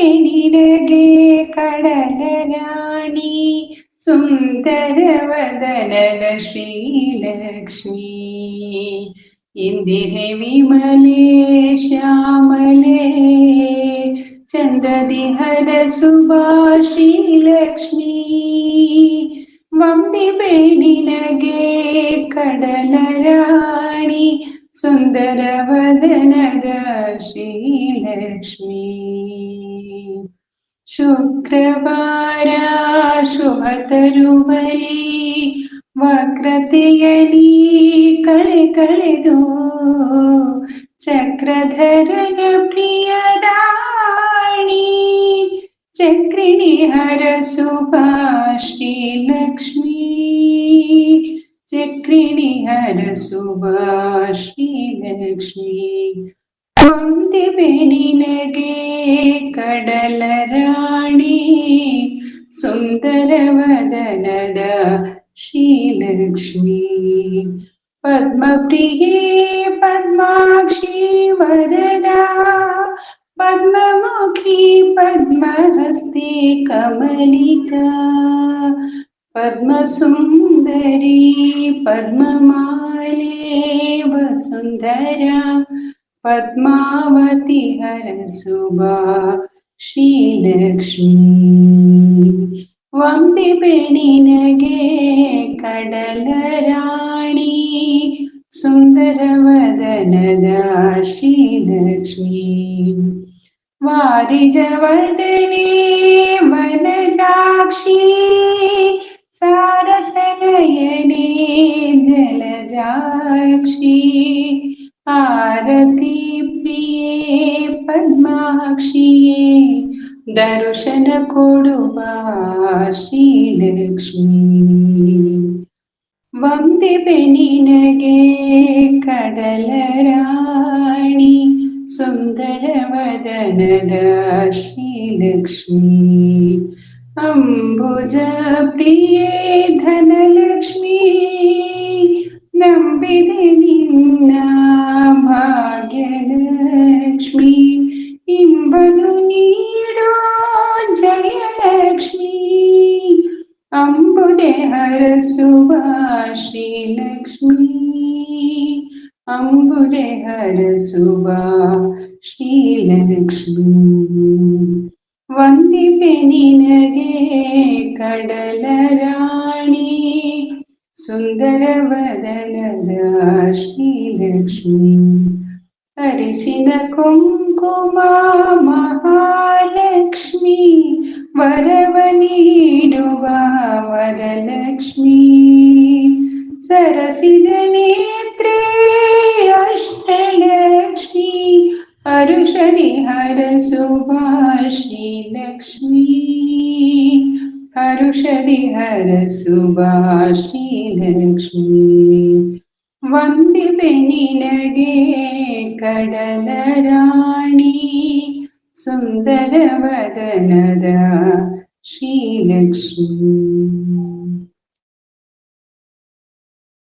തേനിരകെ കടലരാണി സുന്ദരവദന ശ്രീലക്ഷ്മി. ഇന്ദിരെ വിമലേ ശ്യാമലേ ചന്ദ്രദിഹര സുഭാശ്രീ ലക്ഷ്മി വന്തി പേരിനകെ കടലരാണി സുന്ദരവദനദ ശ്രീലക്ഷ്മി. ಶುಕ್ರವಾರಶುಭತರುಮಲಿ ವಕ್ರತೆಯಲಿ ಕಳೆ ಕಳೆದು ಚಕ್ರಧರನ ಪ್ರಿಯದಾಣಿ ಚಕ್ರಿಣಿ ಹರಸುಭಾ ಶ್ರೀ ಲಕ್ಷ್ಮೀ ಚಕ್ರಿಣಿ ಹರಸುಭಾ ಶ್ರೀ ಲಕ್ಷ್ಮೀ ಕೊಂದಿವೆ ನಿನಗೆ ಕಡಲ ರಾಣಿ ಸುಂದರವದನದ श्रीलक्ष्मी पद्मप्रिये पद्माक्षी वरदा पद्ममुखी पद्महस्ति कमलिका पद्मसुन्दरी पद्ममाले वसुन्दरा पद्मावती राणी। सुंदर वदन पेनिनगे कडलराणि सुन्दरवदनद वन जाक्षी। वनजाक्षी सारसनयने जलजाक्षी ദർശന കൊടുവ ശ്രീലക്ഷ്മി ವಂದಿಬೆ ನಿನಗೆ ಕಡಲರಾಣಿ സുന്ദരവദനദ ശ്രീലക്ഷ്മി അംബുജ പ്രിയേ ധനലക്ഷ്മി ನಂಬಿದೆ ನಿನ್ನ ಭಾಗ್ಯಲಕ್ಷ್ಮಿ ಇಂಬನು ನೀಡೋ ಅಂಬುಜೆ ಹರಸುವ ಶ್ರೀಲಕ್ಷ್ಮಿ ಅಂಬುಜೆ ಹರಸುವ ಶ್ರೀಲಕ್ಷ್ಮಿ ವಂದಿಪೆ ನಿನಗೆ ಕಡಲ ರಾಣಿ സുന്ദരവദനദ ശ്രീലക്ഷ്മി ഹരിശിന കുങ്കുമ മഹാലക്ഷ്മി വരവനീടുവ വരലക്ഷ്മി ലക്ഷ്മി സരസിജനേത്രേ അഷ്ടലക്ഷ്മി അരുഷതി ഹരസുഭാഷി ലക്ഷ്മി ഹരുഷതി ഹരസുഭാഷി ലക്ഷ്മി വന്ദിപെ നിനകേ കടലരാണി സുന്ദരവദനദ ശ്രീലക്ഷ്മി